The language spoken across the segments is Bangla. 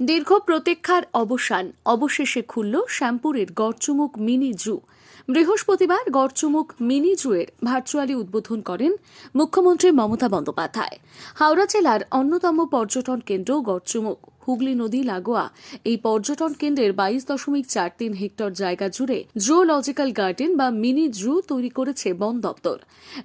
দীর্ঘ প্রতীক্ষার অবসান। অবশেষে খুলল শ্যামপুরের গড়চুমুক মিনি জু। বৃহস্পতিবার গড়চুমুক মিনি জুয়ের ভার্চুয়ালি উদ্বোধন করেন মুখ্যমন্ত্রী মমতা বন্দ্যোপাধ্যায়। হাওড়া জেলার অন্যতম পর্যটন কেন্দ্র গড়চুমুক। হুগলি নদী লাগোয়া এই পর্যটন কেন্দ্রের বাইশ দশমিক চার তিন হেক্টর জায়গা জুড়ে জুওলজিক্যাল গার্ডেন বা মিনি জু তৈরি করেছে বন দপ্তর।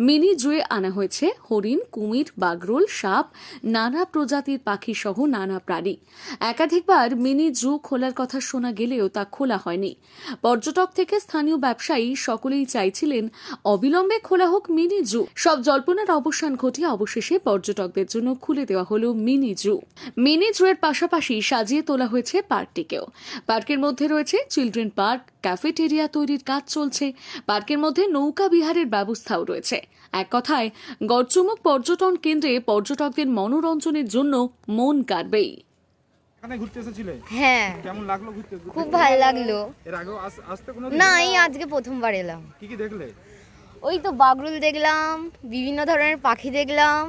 মিনি জুয়ে আনা হয়েছে হরিণ, কুমির, বাগরোল, সাপ, নানা প্রজাতির পাখি সহ নানা প্রাণী। একাধিকবার মিনি জু খোলার কথা শোনা গেলেও তা খোলা হয়নি। পর্যটক থেকে স্থানীয় ব্যবসায়ী সকলেই চাইছিলেন অবিলম্বে খোলা হোক মিনি জু। সব জল্পনার অবসান ঘটিয়ে অবশেষে পর্যটকদের জন্য খুলে দেওয়া হল মিনি জু। মিনি জুয়ের এর পাশাপাশি সাজিয়ে তোলা হয়েছে পার্কটিকেও। পার্কের মধ্যে রয়েছে চিলড্রেন পার্ক ক্যাফেটেরিয়া তৈরির কাজ চলছে। পার্কের মধ্যে নৌকা বিহারের ব্যবস্থাও রয়েছে। এক কথায় গড়চুমুক পর্যটন কেন্দ্রে পর্যটকদের মনোরঞ্জনের জন্য মন কাড়বেই। এখানে ঘুরতে এসেছিলে? হ্যাঁ। কেমন লাগল ঘুরতে? ঘুরতে? খুব ভালো লাগল। এর আগেও আসতে কোনো না এই আজকে প্রথমবার এলাম। কি কি দেখলে? ওই তো বাগরুল দেখলাম বিভিন্ন ধরনের পাখি দেখলাম।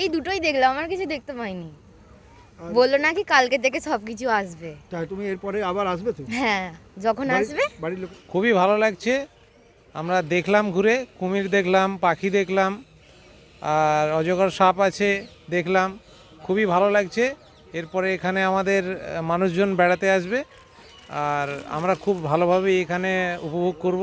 এই দুটোই দেখলাম আর কিছু দেখতে পাইনি। বলল নাকি কালকে থেকে সব কিছু আসবে। তাই তুমি এরপরে আবার আসবে তো? হ্যাঁ যখন আসবে। বাড়ির লোক খুবই ভালো লাগছে। আমরা দেখলাম ঘুরে কুমির দেখলাম পাখি দেখলাম আর অজগর সাপ আছে দেখলাম। খুবই ভালো লাগছে। এরপরে এখানে আমাদের মানুষজন বেড়াতে আসবে। আর আমরা খুব ভালোভাবে এখানে উপভোগ করব।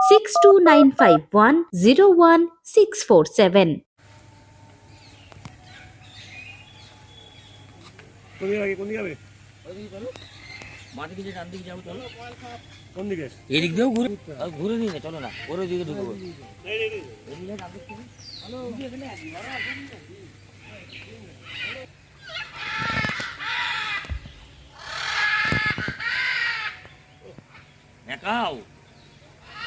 six two nine five one zero one six four seven কোন দিকে আগে কোন দিকে যাবে মাটি দিকে ডান দিকে যাব চলো। কোন দিকে? এদিক দিয়েও ঘুরে ঘুরে নিয়ে চলো না ওর দিকে ঢুকবো। এদিকে